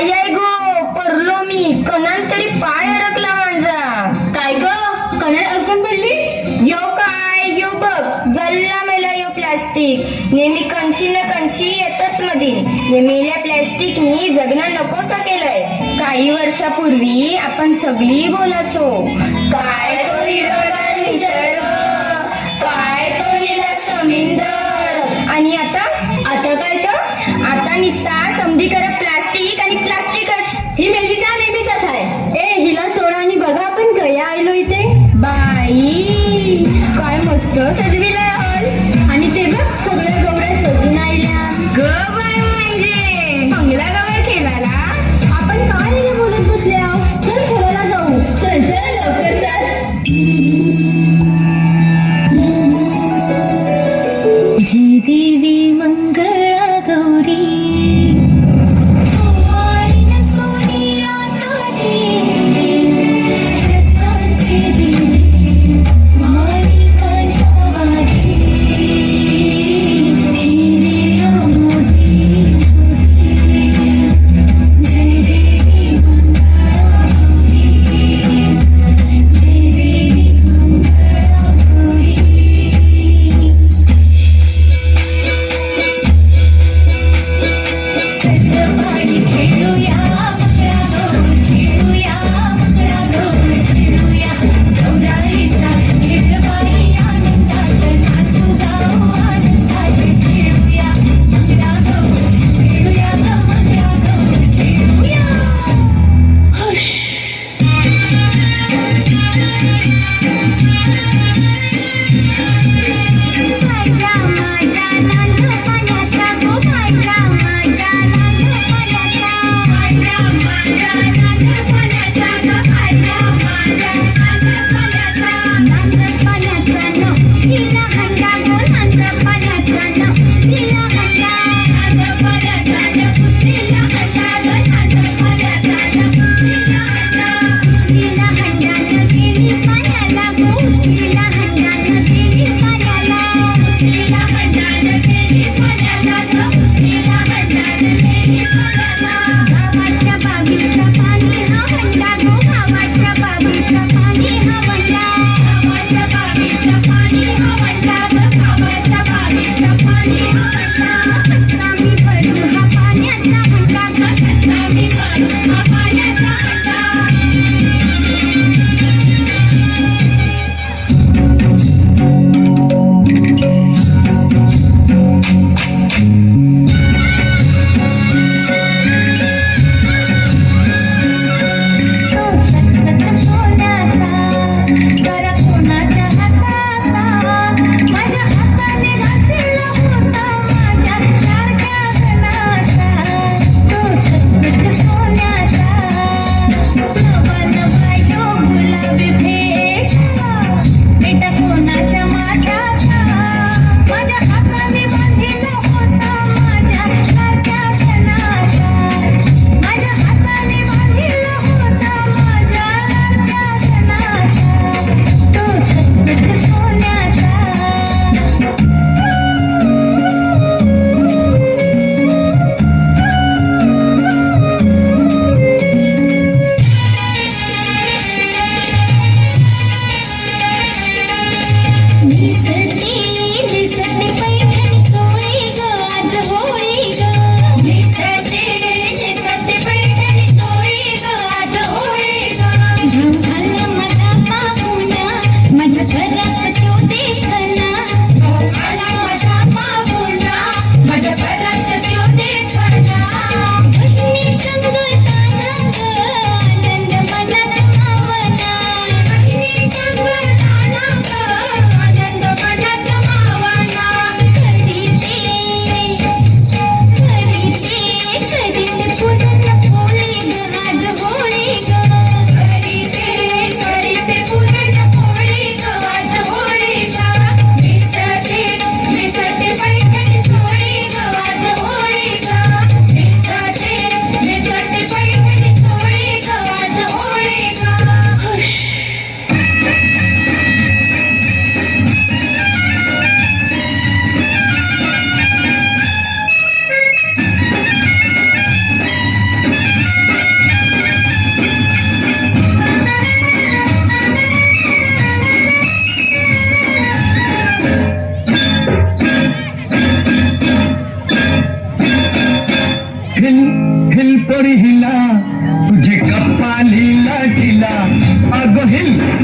आई आई गो पडलो मी. कणान तरी पाय अडकला माझा. काय ग? कणान अडकून पडलीस? यो काय? यो बघ. जल्ला मेला यो प्लास्टिक नेहमी कंची न कंची येतच मधी ये मेल्या प्लॅस्टिकनी जगणं नकोसा केलंय. काही वर्षापूर्वी आपण सगळी बोलाचो काय तो हिरवगार निसर्ग? काय तो हिला समिंदर? आणि आता 得是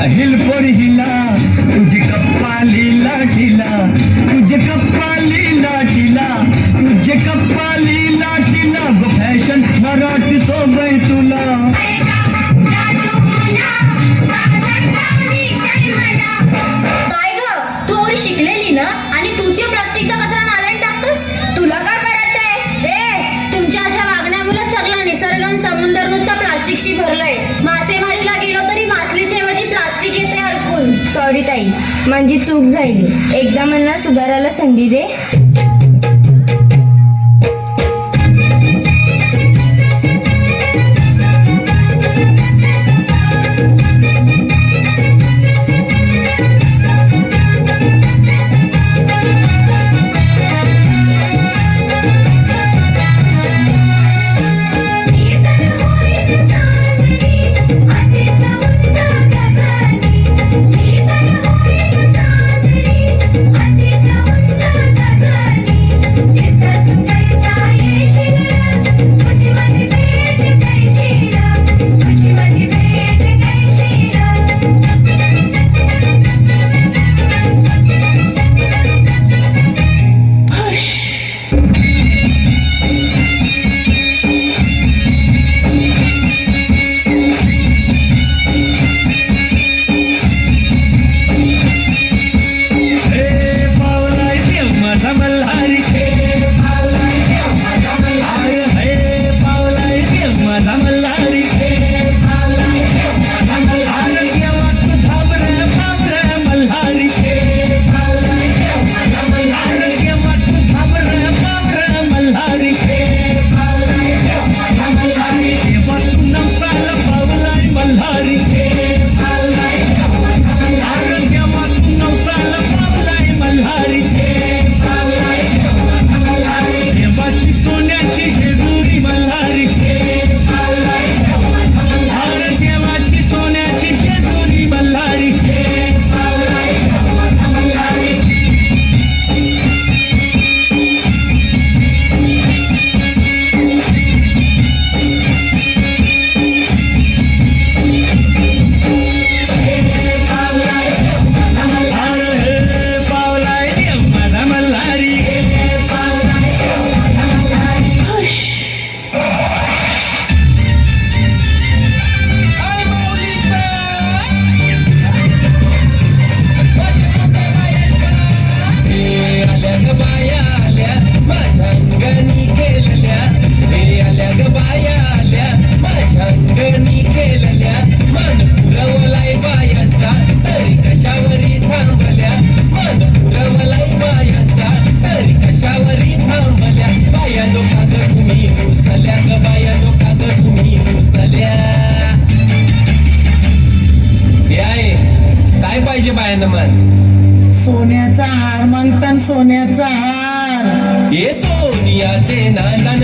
हिलपोर पोरीला तुझे कप्पा लीला किला तुझे कप्पा लीला किला तुझे कप्पा लीला किला वो फैशन सोबय तुला. काय ग? तू शिकलेली ना? आणि प्लास्टिकचा टाकतोस? तुला काय करायचंय? तुमच्या अशा सगळा नुसता प्लास्टिकशी भरलाय. माझी चूक झाली. एकदा मला सुधाराला संधी दे. मग सोन्याचा हार मागतान सोन्याचा हार. हे सोनियाचे नाना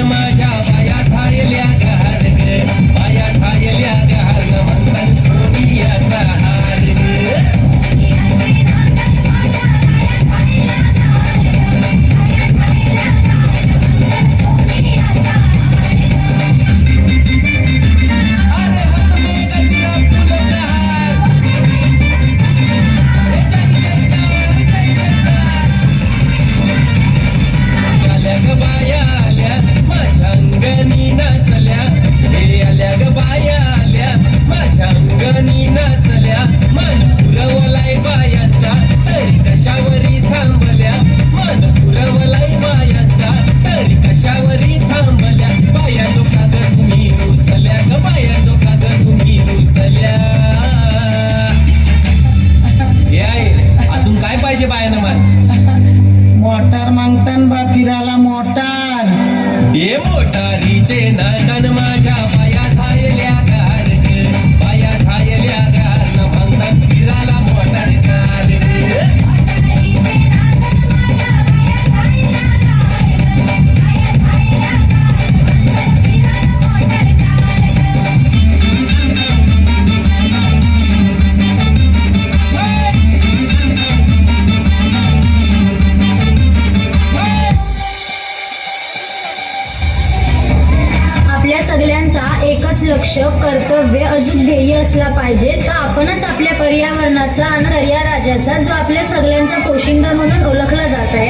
आपणच